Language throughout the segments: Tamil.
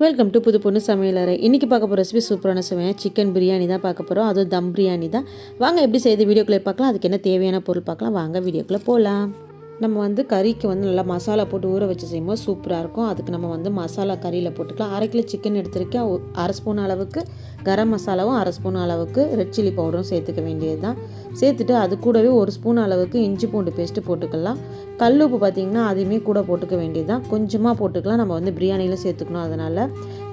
வெல்கம் டு புது பொண்ணு சமையலறை இன்றைக்கி பார்க்க போகிற ரெசிபி சூப்பரான சமையல் சிக்கன் பிரியாணி தான் பார்க்க போகிறோம் அதுவும் தம் பிரியாணி தான் வாங்க எப்படி செய்து வீடியோக்குள்ளே பார்க்கலாம் அதுக்கு என்ன தேவையான பொருள் பார்க்கலாம் வாங்க வீடியோக்குள்ளே போகலாம் நம்ம வந்து கறிக்கு வந்து நல்லா மசாலா போட்டு ஊற வச்சு செய்யும்போது சூப்பராக இருக்கும். அதுக்கு நம்ம வந்து மசாலா கறியில் போட்டுக்கலாம். அரை கிலோ சிக்கன் எடுத்திருக்கேன். அரை ஸ்பூன் அளவுக்கு கரம் மசாலாவும் அரை ஸ்பூன் அளவுக்கு ரெட் சில்லி பவுடரும் சேர்த்துக்க வேண்டியது தான் சேர்த்துட்டு அது கூடவே ஒரு ஸ்பூன் அளவுக்கு இஞ்சி பூண்டு பேஸ்ட்டு போட்டுக்கலாம். கல் உப்பு பார்த்திங்கன்னா அதையுமே கூட போட்டுக்க வேண்டியது தான் கொஞ்சமாக போட்டுக்கலாம். நம்ம வந்து பிரியாணியில் சேர்த்துக்கணும் அதனால்.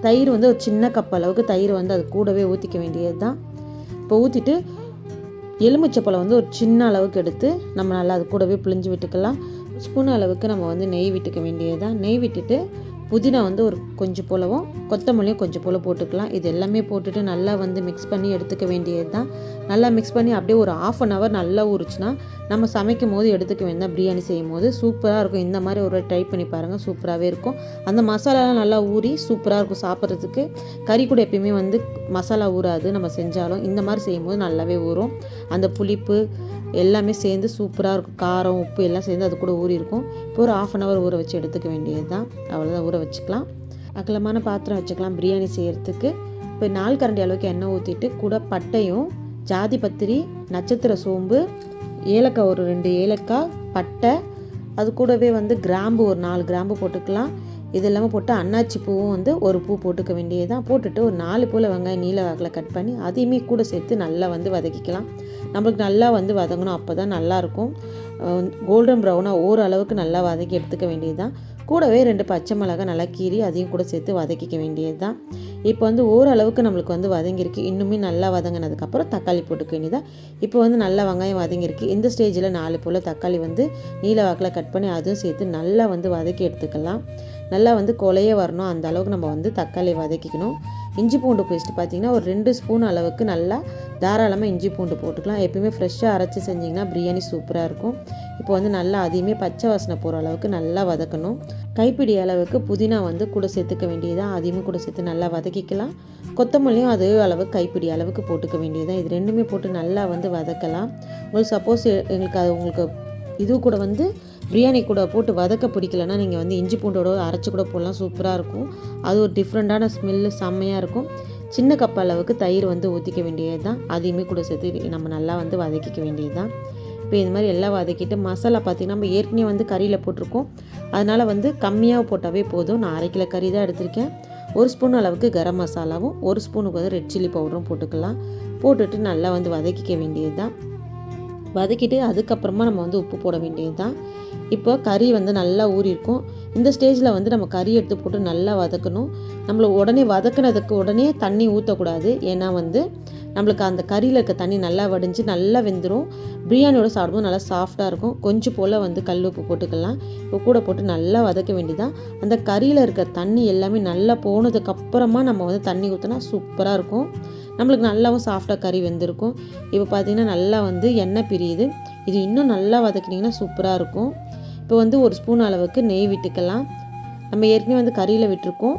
தயிர் வந்து ஒரு சின்ன கப் அளவுக்கு தயிர் வந்து அது கூடவே ஊற்றிக்க வேண்டியது தான் இப்போ ஊற்றிட்டு எலுமிச்சப்பழம் வந்து ஒரு சின்ன அளவுக்கு எடுத்து நம்ம நல்லா அது கூடவே பிழிஞ்சு விட்டுக்கலாம். ஸ்பூன் அளவுக்கு நம்ம வந்து நெய் விட்டுக்க வேண்டியது தான் நெய் விட்டுட்டு புதினா வந்து ஒரு கொஞ்சம் போலவும் கொத்தமல்லியும் கொஞ்சம் போல போட்டுக்கலாம். இது எல்லாமே போட்டுட்டு நல்லா வந்து மிக்ஸ் பண்ணி எடுத்துக்க வேண்டியது தான் நல்லா மிக்ஸ் பண்ணி அப்படியே ஒரு ஆஃப் அன் ஹவர் நல்லா ஊறுச்சுன்னா நம்ம சமைக்கும் போது எடுத்துக்க வேண்டாம் பிரியாணி செய்யும் போது சூப்பராக இருக்கும். இந்த மாதிரி ஒரு ட்ரை பண்ணி பாருங்கள் சூப்பராகவே இருக்கும். அந்த மசாலாலாம் நல்லா ஊறி சூப்பராக இருக்கும் சாப்பிட்றதுக்கு. கறி கூட எப்பயுமே வந்து மசாலா ஊறாது நம்ம செஞ்சாலும். இந்த மாதிரி செய்யும்போது நல்லாவே ஊறும். அந்த புளிப்பு எல்லாமே சேர்ந்து சூப்பராக இருக்கும். காரம் உப்பு எல்லாம் சேர்ந்து அது கூட ஊறி இருக்கும். இப்போ ஒரு ஆஃப் அன் ஹவர் ஊற வச்சு எடுத்துக்க வேண்டியது தான் அவ்வளோதான் ஊற வச்சுக்கலாம். அகலமான பாத்திரம் வச்சுக்கலாம் பிரியாணி செய்கிறதுக்கு இப்போ நாலு கரண்டி அளவுக்கு எண்ணெய் ஊற்றிட்டு கூட பட்டையும் ஜாதி பத்திரி நட்சத்திர சோம்பு ஏலக்காய் ஒரு ரெண்டு ஏலக்காய் பட்டை அது கூடவே வந்து கிராம்பு ஒரு நாலு கிராம்பு போட்டுக்கலாம். இது இல்லாமல் போட்டு அன்னாச்சி பூவும் வந்து ஒரு பூ போட்டுக்க வேண்டியதுதான். போட்டுட்டு ஒரு நாலு பூவில் வெங்காயம் நீல வாக்கில் கட் பண்ணி அதையுமே கூட சேர்த்து நல்லா வந்து வதக்கிக்கலாம். நம்மளுக்கு நல்லா வந்து வதங்கணும் அப்போ தான் நல்லாயிருக்கும் கோல்டன் ப்ரௌனாக ஓரளவுக்கு நல்லா வதக்கி எடுத்துக்க வேண்டியது தான் கூடவே ரெண்டு பச்சை மிளகாய் நல்லா கீறி அதையும் கூட சேர்த்து வதக்கிக்க வேண்டியது தான் இப்போ வந்து ஓரளவுக்கு நம்மளுக்கு வந்து வதங்கியிருக்கு. இன்னுமே நல்லா வதங்கினதுக்கப்புறம் தக்காளி போட்டுக்க வேண்டியதா இப்போ வந்து நல்லா வெங்காயம் வதங்கியிருக்கு. இந்த ஸ்டேஜில் நாலு போல் தக்காளி வந்து நீல வாக்கில் கட் பண்ணி அதுவும் சேர்த்து நல்லா வந்து வதக்கி எடுத்துக்கலாம். நல்லா வந்து கொலைய வரணும். அந்த அளவுக்கு நம்ம வந்து தக்காளி வதக்கிக்கணும். இஞ்சி பூண்டு பேஸ்ட்டு பார்த்தீங்கன்னா ஒரு ரெண்டு ஸ்பூன் அளவுக்கு நல்லா தாராளமாக இஞ்சி பூண்டு போட்டுக்கலாம். எப்பயுமே ஃப்ரெஷ்ஷாக அரைச்சி செஞ்சிங்கன்னா பிரியாணி சூப்பராக இருக்கும். இப்போ வந்து நல்லா அதையுமே பச்சை வாசனை போகிற அளவுக்கு நல்லா வதக்கணும். கைப்பிடி அளவுக்கு புதினா வந்து கூட சேர்த்துக்க வேண்டியதான் அதையுமே கூட சேர்த்து நல்லா வதக்கிக்கலாம். கொத்தமல்லியும் அதே அளவு கைப்பிடி அளவுக்கு போட்டுக்க வேண்டியதான் இது ரெண்டுமே போட்டு நல்லா வந்து வதக்கலாம். உங்களுக்கு சப்போஸ் எங்களுக்கு அது உங்களுக்கு இது கூட வந்து பிரியாணி கூட போட்டு வதக்க பிடிக்கலன்னா நீங்கள் வந்து இஞ்சி பூண்டோட அரைச்சி கூட போடலாம். சூப்பராக இருக்கும். அது ஒரு டிஃப்ரெண்ட்டான ஸ்மெல்லு செம்மையாக இருக்கும். சின்ன கப் அளவுக்கு தயிர் வந்து ஊற்றிக்க வேண்டியது தான் அதையுமே கூட சேர்த்து நம்ம நல்லா வந்து வதக்கிக்க வேண்டியது தான் இப்போ இந்த மாதிரி எல்லாம் வதக்கிட்டு மசாலா பார்த்திங்கன்னா நம்ம ஏற்கனவே வந்து கறியில் போட்டிருக்கோம். அதனால் வந்து கம்மியாக போட்டாவே போதும். நான் அரை கிலோ கறி தான் எடுத்திருக்கேன். ஒரு ஸ்பூன் அளவுக்கு கரம் மசாலாவும் ஒரு ஸ்பூனுக்கு வந்து ரெட் சில்லி பவுடரும் போட்டுக்கலாம். போட்டுட்டு நல்லா வந்து வதக்கிக்க வேண்டியது தான் வதக்கிட்டு அதுக்கப்புறமா நம்ம வந்து உப்பு போட வேண்டியது தான் இப்போ கறி வந்து நல்லா ஊறியிருக்கும். இந்த ஸ்டேஜில் வந்து நம்ம கறி எடுத்து போட்டு நல்லா வதக்கணும். நம்மள உடனே வதக்குனதுக்கு உடனே தண்ணி ஊற்றக்கூடாது ஏன்னா வந்து நம்மளுக்கு அந்த கறியில் இருக்க தண்ணி நல்லா வடிஞ்சு நல்லா வெந்துடும் பிரியாணியோட சாப்பிடும்போது நல்லா சாஃப்டாக இருக்கும். கொஞ்சம் போல் வந்து கல் உப்பு போட்டுக்கலாம். இப்போ கூட போட்டு நல்லா வதக்க வேண்டியதான் அந்த கறியில் இருக்க தண்ணி எல்லாமே நல்லா போனதுக்கப்புறமா நம்ம வந்து தண்ணி ஊற்றினா சூப்பராக இருக்கும். நம்மளுக்கு நல்லாவும் சாஃப்டாக கறி வெந்திருக்கும். இப்போ பார்த்தீங்கன்னா நல்லா வந்து எண்ணெய் பிரியுது. இது இன்னும் நல்லா வதக்கினீங்கன்னா சூப்பராக இருக்கும். இப்போ வந்து ஒரு ஸ்பூன் அளவுக்கு நெய் விட்டுக்கலாம். நம்ம ஏற்கனவே வந்து கறியில் விட்டுருக்கோம்.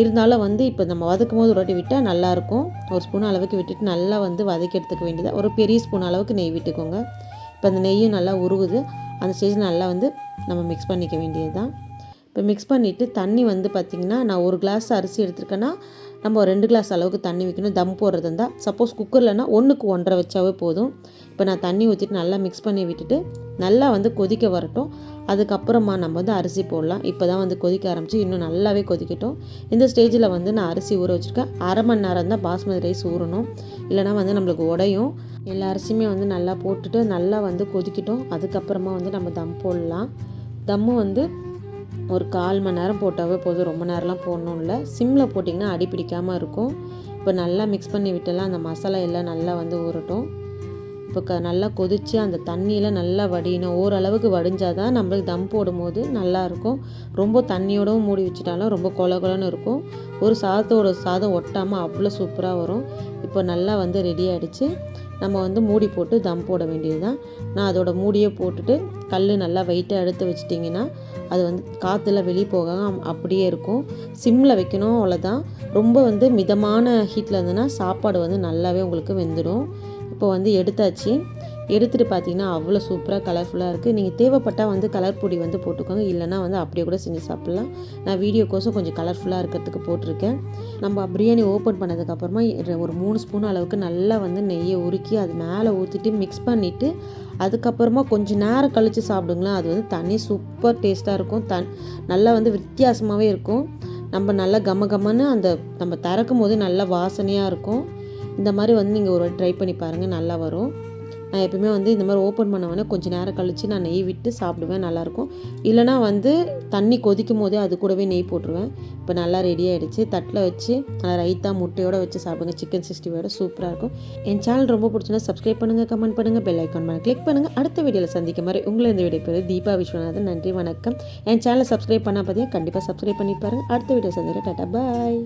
இருந்தாலும் வந்து இப்போ நம்ம வதக்கும் போது ஒரு வாட்டி விட்டால் நல்லாயிருக்கும். ஒரு ஸ்பூன் அளவுக்கு விட்டுட்டு நல்லா வந்து வதக்கி எடுத்துக்க வேண்டியதாக ஒரு பெரிய ஸ்பூன் அளவுக்கு நெய் விட்டுக்கோங்க. இப்போ அந்த நெய்யும் நல்லா உருகுது. அந்த ஸ்டேஜ் நல்லா வந்து நம்ம மிக்ஸ் பண்ணிக்க வேண்டியது தான் இப்போ மிக்ஸ் பண்ணிவிட்டு தண்ணி வந்து பார்த்திங்கன்னா நான் ஒரு கிளாஸ் அரிசி எடுத்துருக்கேன்னா நம்ம ஒரு ரெண்டு கிளாஸ் அளவுக்கு தண்ணி வைக்கணும். தம் போடுறது இருந்தால் சப்போஸ் குக்கர்லனா ஒன்றுக்கு ஒன்றரை வச்சாவே போதும். இப்போ நான் தண்ணி ஊற்றிட்டு நல்லா மிக்ஸ் பண்ணி விட்டுட்டு நல்லா வந்து கொதிக்க வரட்டும். அதுக்கப்புறமா நம்ம வந்து அரிசி போடலாம். இப்போ தான் வந்து கொதிக்க ஆரம்பிச்சு இன்னும் நல்லாவே கொதிக்கட்டும். இந்த ஸ்டேஜில் வந்து நான் அரிசி ஊற வச்சுருக்கேன். அரை மணி நேரம் தான் பாஸ்மதி ரைஸ் ஊறணும். இல்லைனா வந்து நம்மளுக்கு உடையும். எல்லா அரிசியுமே வந்து நல்லா போட்டுட்டு நல்லா வந்து கொதிக்கட்டும். அதுக்கப்புறமா வந்து நம்ம தம் போடலாம். தம்மு வந்து ஒரு கால் மணி நேரம் போட்டாவே போதும். ரொம்ப நேரம்லாம் போடணும் இல்லை. சிம்மில் போட்டிங்கன்னா அடி பிடிக்காமல் இருக்கும். இப்போ நல்லா மிக்ஸ் பண்ணி விட்டெல்லாம் அந்த மசாலா எல்லாம் நல்லா வந்து ஊறட்டும். இப்போ க நல்லா கொதித்து அந்த தண்ணியில் நல்லா வடியணும். ஓரளவுக்கு வடிஞ்சால் தான் நம்மளுக்கு தம் போடும்போது நல்லாயிருக்கும். ரொம்ப தண்ணியோடவும் மூடி வச்சுட்டாலும் ரொம்ப கொல கொலன்னு இருக்கும். ஒரு சாதத்தோட சாதம் ஒட்டாமல் அவ்வளோ சூப்பராக வரும். இப்போ நல்லா வந்து ரெடி ஆகிடுச்சு நம்ம வந்து மூடி போட்டு தம் போட வேண்டியது தான் நான் அதோட மூடியை போட்டுட்டு கல் நல்லா வெயிட்டாக எடுத்து வச்சிட்டிங்கன்னா அது வந்து காற்றுல வெளியே போகாம அப்படியே இருக்கும். சிம்மில் வைக்கணும் அவ்வளோதான் ரொம்ப வந்து மிதமான ஹீட்டில் இருந்ததுன்னா சாப்பாடு வந்து நல்லாவே உங்களுக்கு வெந்துடும். இப்போ வந்து எடுத்தாச்சு. எடுத்துகிட்டு பார்த்தீங்கன்னா அவ்வளோ சூப்பராக கலர்ஃபுல்லாக இருக்குது நீங்கள் தேவைப்பட்டால் வந்து கலர் பொடி வந்து போட்டுக்கோங்க. இல்லைனா வந்து அப்படியே கூட செஞ்சு சாப்பிட்லாம். நான் வீடியோக்கோசம் கொஞ்சம் கலர்ஃபுல்லாக இருக்கிறதுக்கு போட்டிருக்கேன். நம்ம பிரியாணி ஓப்பன் பண்ணதுக்கப்புறமா ஒரு மூணு ஸ்பூன் அளவுக்கு நல்லா வந்து நெய்யை உருக்கி அது மேலே ஊற்றிட்டு மிக்ஸ் பண்ணிவிட்டு அதுக்கப்புறமா கொஞ்சம் நேரம் கழித்து சாப்பிடுங்களேன். அது வந்து தனி சூப்பர் டேஸ்ட்டாக இருக்கும். தன் நல்லா வந்து வித்தியாசமாகவே இருக்கும். நம்ம நல்லா கம கமன்னு அந்த நம்ம திறக்கும் போது நல்லா வாசனையாக இருக்கும். இந்த மாதிரி வந்து நீங்கள் ஒரு ட்ரை பண்ணி பாருங்கள் நல்லா வரும். நான் எப்பவுமே வந்து இந்த மாதிரி ஓப்பன் பண்ண உடனே கொஞ்சம் நேரம் கழித்து நான் நெய் விட்டு சாப்பிடுவேன் நல்லாயிருக்கும் இல்லைனா வந்து தண்ணி கொதிக்கும் போதே அது கூடவே நெய் போட்டுருவேன். இப்போ நல்லா ரெடி ஆகிடுச்சு தட்டில் வச்சு நல்லா ரைத்தா முட்டையோடு வச்சு சாப்பிடுங்க. சிக்கன் சிக்ஸ்டி சூப்பராக இருக்கும். என் சேனல் ரொம்ப பிடிச்சினா சப்ஸ்கிரைப் பண்ணுங்கள் கமெண்ட் பண்ணுங்கள் பெல் ஐக்கான் பண்ண கிளிக் பண்ணுங்கள் அடுத்த வீடியோவில் சந்திக்க மாதிரி உங்களை இந்த வீடியோ பேர் தீபா விஸ்வநாதன். நன்றி வணக்கம். என் சேனலை சப்ஸ்கிரைப் பண்ணால் பார்த்தீங்கன்னா கண்டிப்பாக சப்ஸ்கிரைப் பண்ணி பாருங்கள் அடுத்த வீடியோ சந்திக்கிறேன். Tata bye.